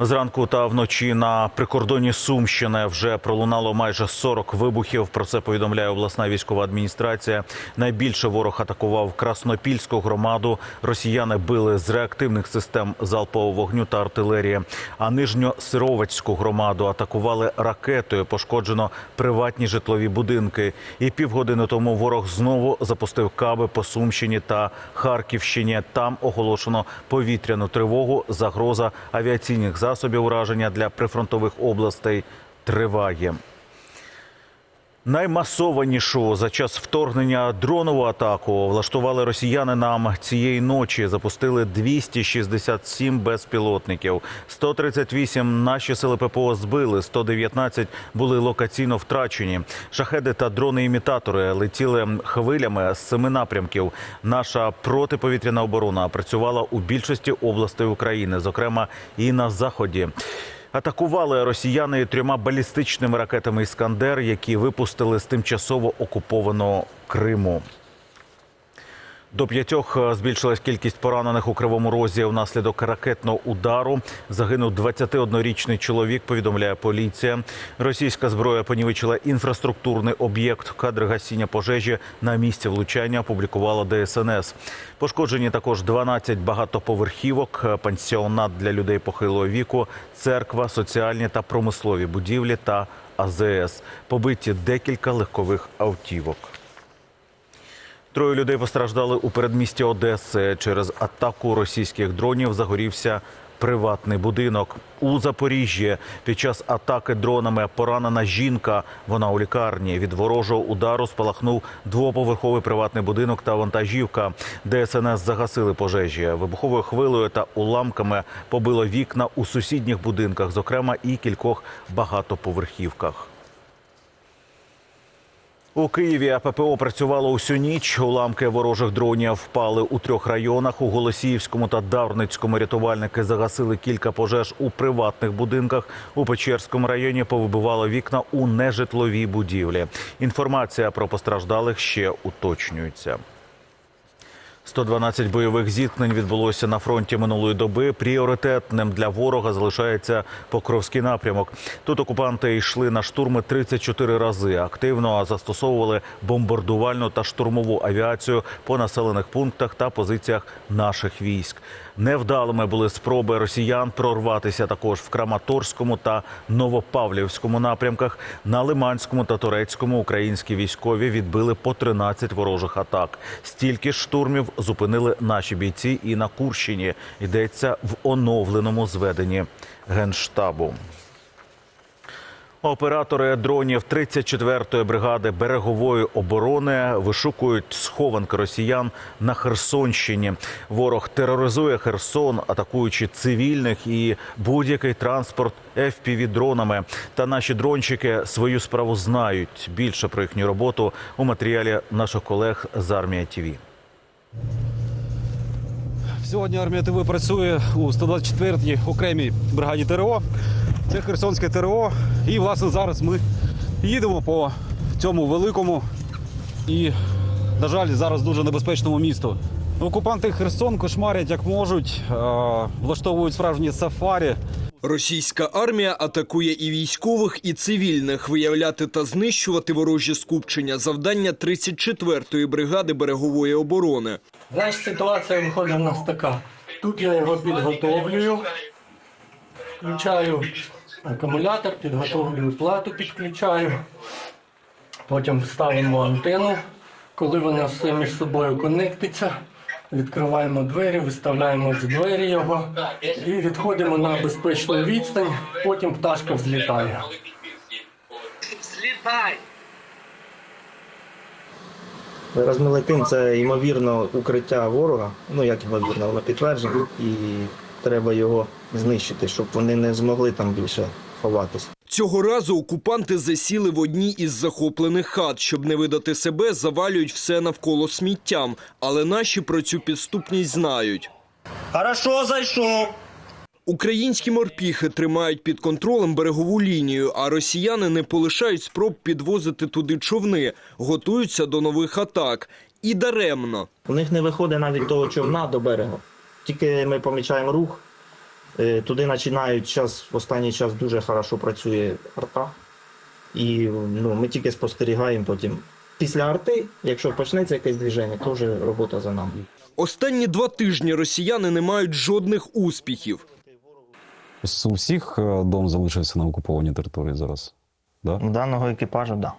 Зранку та вночі на прикордоні Сумщини вже пролунало майже 40 вибухів. Про це повідомляє обласна військова адміністрація. Найбільше ворог атакував Краснопільську громаду. Росіяни били з реактивних систем залпового вогню та артилерії. А нижньосировецьку громаду атакували ракетою. Пошкоджено приватні житлові будинки. І півгодини тому ворог знову запустив каби по Сумщині та Харківщині. Там оголошено повітряну тривогу. Загроза авіаційних засобів ураження для прифронтових областей триває. Наймасованішу за час вторгнення дронову атаку влаштували росіяни нам цієї ночі. Запустили 267 безпілотників. 138 наші сили ППО збили, 119 були локаційно втрачені. Шахеди та дрони-імітатори летіли хвилями з семи напрямків. Наша протиповітряна оборона працювала у більшості областей України, зокрема і на заході. Атакували росіяни трьома балістичними ракетами Іскандер, які випустили з тимчасово окупованого Криму. До п'ятьох е, збільшилась кількість поранених у кривому розі внаслідок ракетного удару. Загинув 21-річний чоловік. Повідомляє поліція. Російська зброя понівечила інфраструктурний об'єкт. Кадри гасіння пожежі на місці влучання опублікувала ДСНС. Пошкоджені також 12 багатоповерхівок, е, пансіонат для людей похилого віку, церква, соціальні та промислові будівлі та АЗС. Побиті декілька легкових автівок. Троє людей постраждали у передмісті Одеси. Через атаку російських дронів загорівся приватний будинок. У Запоріжжі під час атаки дронами поранена жінка. Вона у лікарні. Від ворожого удару спалахнув двоповерховий приватний будинок та вантажівка. ДСНС загасили пожежі. Вибуховою хвилею та уламками побило вікна у сусідніх будинках, зокрема і кількох багатоповерхівках. У Києві АППО працювало усю ніч. Уламки ворожих дронів впали у трьох районах. У Голосіївському та Дарницькому рятувальники загасили кілька пожеж у приватних будинках. У Печерському районі повибивало вікна у нежитловій будівлі. Інформація про постраждалих ще уточнюється. 112 бойових зіткнень відбулося на фронті минулої доби. Пріоритетним для ворога залишається Покровський напрямок. Тут окупанти йшли на штурми 34 рази. Активно застосовували бомбардувальну та штурмову авіацію по населених пунктах та позиціях наших військ. Невдалими були спроби росіян прорватися також в Краматорському та Новопавлівському напрямках. На Лиманському та Турецькому українські військові відбили по 13 ворожих атак. Стільки штурмів зупинили наші бійці і на Курщині. Йдеться в оновленому зведенні генштабу. Оператори дронів 34-ї бригади берегової оборони вишукують схованки росіян на Херсонщині. Ворог тероризує Херсон, атакуючи цивільних і будь-який транспорт fpv дронами. Та наші дрончики свою справу знають. Більше про їхню роботу у матеріалі наших колег з армія ТІВІ. Сьогодні армія ТВ працює у 124-й окремій бригаді ТРО. Це Херсонське ТРО. І, власне, зараз ми їдемо по цьому великому і, на жаль, зараз дуже небезпечному місту. Окупанти Херсон кошмарять як можуть, е, влаштовують справжні сафарі. Російська армія атакує і військових, і цивільних. Виявляти та знищувати ворожі скупчення – завдання 34-ї бригади берегової оборони. Значить, ситуація виходить в нас така. Тут я його підготовлюю, включаю акумулятор, підготовлюю плату, підключаю. Потім ставимо антенну. Коли вона все між собою конектиться, відкриваємо двері, виставляємо з двері його і відходимо на безпечну відстань, потім пташка взлітає. Розмелетин це ймовірно укриття ворога. Ну як ймовірно, воно підтверджено, і треба його знищити, щоб вони не змогли там більше ховатися. Цього разу окупанти засіли в одній із захоплених хат. Щоб не видати себе, завалюють все навколо сміттям. Але наші про цю підступність знають. Хорошо, зайшов. Українські морпіхи тримають під контролем берегову лінію, а росіяни не полишають спроб підвозити туди човни, готуються до нових атак. І даремно. У них не виходить навіть того човна до берега. Тільки ми помічаємо рух, туди починають час, в останній час дуже хорошо працює арта. І ну, ми тільки спостерігаємо потім. Після арти, якщо почнеться якесь движення, то вже робота за нами. Останні два тижні росіяни не мають жодних успіхів. У всіх е, дом залишився на окупованій території зараз. Да? Даного екіпажу, так. Да.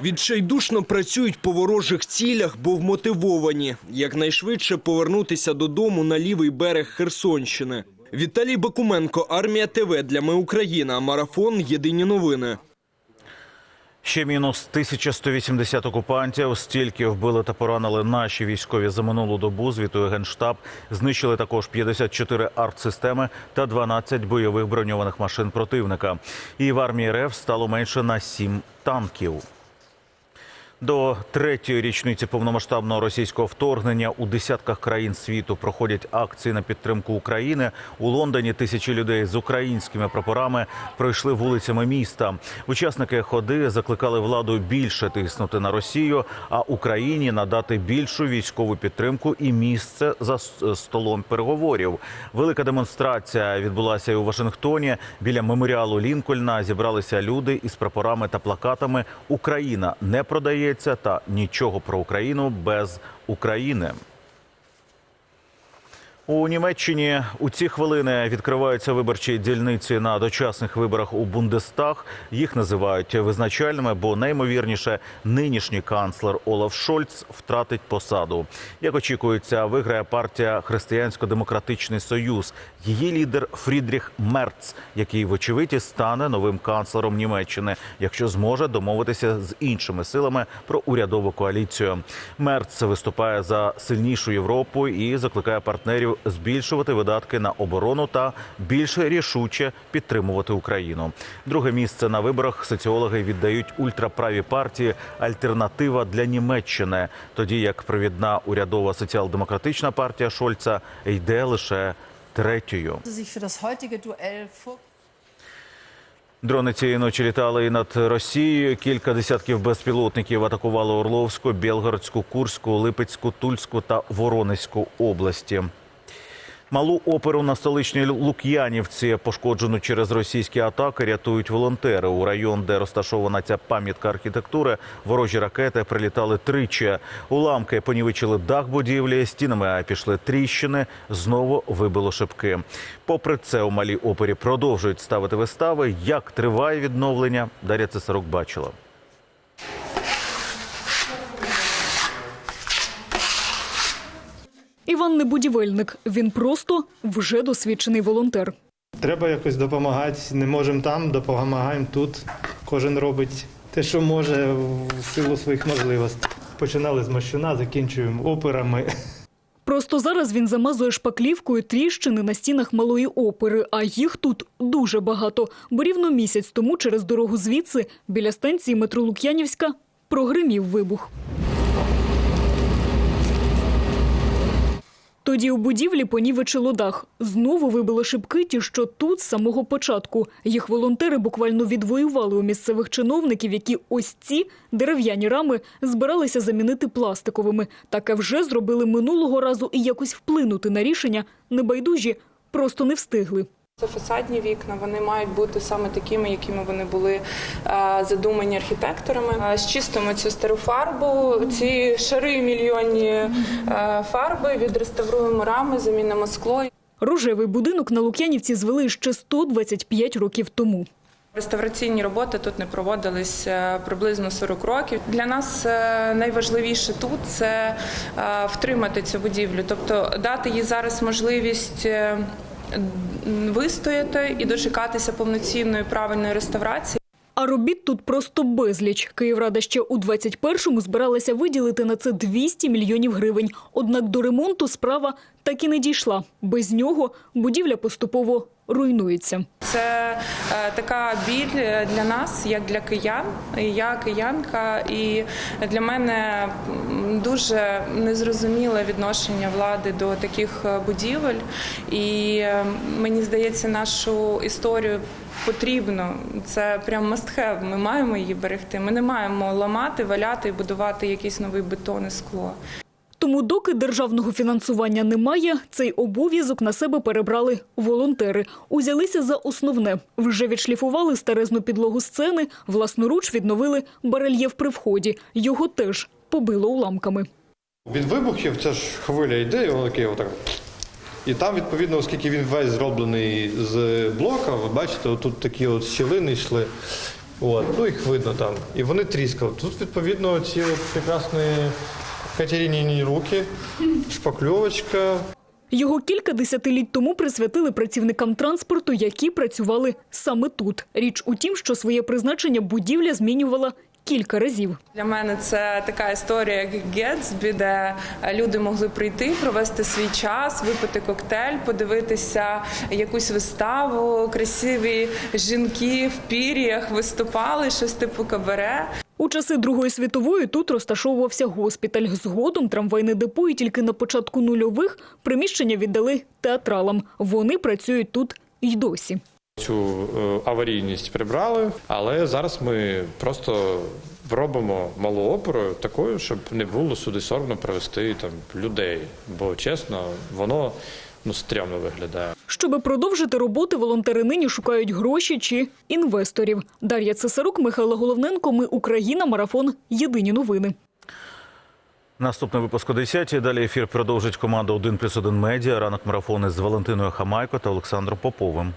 Відчайдушно працюють по ворожих цілях, бо вмотивовані якнайшвидше повернутися додому на лівий берег Херсонщини. Віталій Бакуменко, Армія ТВ для Ми Україна. Марафон. Єдині новини. Ще мінус 1180 окупантів. Стільки вбили та поранили наші військові за минулу добу. Звітує генштаб. Знищили також 54 артсистеми та 12 бойових броньованих машин противника. І в армії РФ стало менше на 7 танків. До третьої річниці повномасштабного російського вторгнення у десятках країн світу проходять акції на підтримку України. У Лондоні тисячі людей з українськими прапорами пройшли вулицями міста. Учасники ходи закликали владу більше тиснути на Росію, а Україні надати більшу військову підтримку і місце за столом переговорів. Велика демонстрація відбулася і у Вашингтоні. Біля меморіалу Лінкольна зібралися люди із прапорами та плакатами Україна не продається та нічого про Україну без України. У Німеччині у ці хвилини відкриваються виборчі дільниці на дочасних виборах у Бундестаг. Їх називають визначальними, бо неймовірніше нинішній канцлер Олаф Шольц втратить посаду. Як очікується, виграє партія Християнсько-демократичний союз. Її лідер Фрідріх Мерц, який вочевидь стане новим канцлером Німеччини, якщо зможе домовитися з іншими силами про урядову коаліцію. Мерц виступає за сильнішу Європу і закликає партнерів збільшувати видатки на оборону та більш рішуче підтримувати Україну. Друге місце на виборах соціологи віддають ультраправі партії Альтернатива для Німеччини, тоді як провідна урядова соціал-демократична партія Шольца йде лише третьою. Дрони цієї ночі літали і над Росією. Кілька десятків безпілотників атакували Орловську, Білгородську, Курську, Липецьку, Тульську та Воронезьку області. Малу оперу на столичній Лук'янівці, пошкоджену через російські атаки, рятують волонтери. У район, де розташована ця пам'ятка архітектури, ворожі ракети прилітали тричі. Уламки понівечили дах будівлі, стінами пішли тріщини, знову вибило шибки. Попри це, у малій опері продовжують ставити вистави. Як триває відновлення, Дар'я Цесарук бачила. Іван не будівельник, він просто вже досвідчений волонтер. Треба якось допомагати. Не можемо там, допомагаємо тут. Кожен робить те, що може в силу своїх можливостей. Починали з мощуна, закінчуємо операми. Просто зараз він замазує шпаклівкою тріщини на стінах малої опери, а їх тут дуже багато. Бо рівно місяць тому через дорогу звідси, біля станції метро Лук'янівська, прогримів вибух. Тоді у будівлі понівечило дах. Знову вибило шибки ті, що тут з самого початку. Їх волонтери буквально відвоювали у місцевих чиновників, які ось ці дерев'яні рами збиралися замінити пластиковими. Таке вже зробили минулого разу і якось вплинути на рішення небайдужі просто не встигли. Це фасадні вікна, вони мають бути саме такими, якими вони були е, задумані архітекторами. Е, Зчистимо цю стару фарбу, ці шари мільйонні е, фарби, відреставруємо рами, замінимо скло. Рожевий будинок на Лук'янівці звели ще 125 років тому. Реставраційні роботи тут не проводились приблизно 40 років. Для нас найважливіше тут це втримати цю будівлю, тобто дати їй зараз можливість. Вистояти і дочекатися повноцінної правильної реставрації. А робіт тут просто безліч. Київрада ще у 21-му збиралася виділити на це 200 мільйонів гривень. Однак до ремонту справа так і не дійшла. Без нього будівля поступово руйнується. Це е, така біль е, для нас, як для киян. Я киянка, і для мене дуже незрозуміле відношення влади до таких е, будівель. І е, мені здається, нашу історію потрібно. Це прям have. Ми маємо її берегти. Ми не маємо ламати, валяти і будувати якийсь новий бетон і скло. Тому, доки державного фінансування немає, цей обов'язок на себе перебрали волонтери. Узялися за основне. Вже відшліфували старезну підлогу сцени, власноруч відновили барельєф при вході. Його теж побило уламками. Від вибухів це ж хвиля йде, і воно таке отак. І там, відповідно, оскільки він весь зроблений з блока, ви бачите, отут такі от щілини йшли. От, ну їх видно там. І вони тріскали. Тут, відповідно, ці от прекрасні Катериніні руки, шпакльовочка, Його кілька десятиліть тому присвятили працівникам транспорту, які працювали саме тут. Річ у тім, що своє призначення будівля змінювала кілька разів. Для мене це така історія, як Гетсбі, де люди могли прийти, провести свій час, випити коктейль, подивитися якусь виставу. Красиві жінки в пір'ях виступали, щось типу кабаре. У часи Другої світової тут розташовувався госпіталь. Згодом трамвайне депо і тільки на початку нульових приміщення віддали театралам. Вони працюють тут й досі. Цю е, аварійність прибрали, але зараз ми просто робимо малу оперу такою, щоб не було сюди соромно привезти там людей. Бо чесно, воно ну стрьомно виглядає. Щоби продовжити роботи, волонтери нині шукають гроші чи інвесторів. Дар'я Цесарук, Михайло Головненко. Ми Україна. Марафон. Єдині новини. Наступний випуск о 10 Далі ефір продовжить команда «1 плюс 1 медіа. Ранок марафони з Валентиною Хамайко та Олександром Поповим.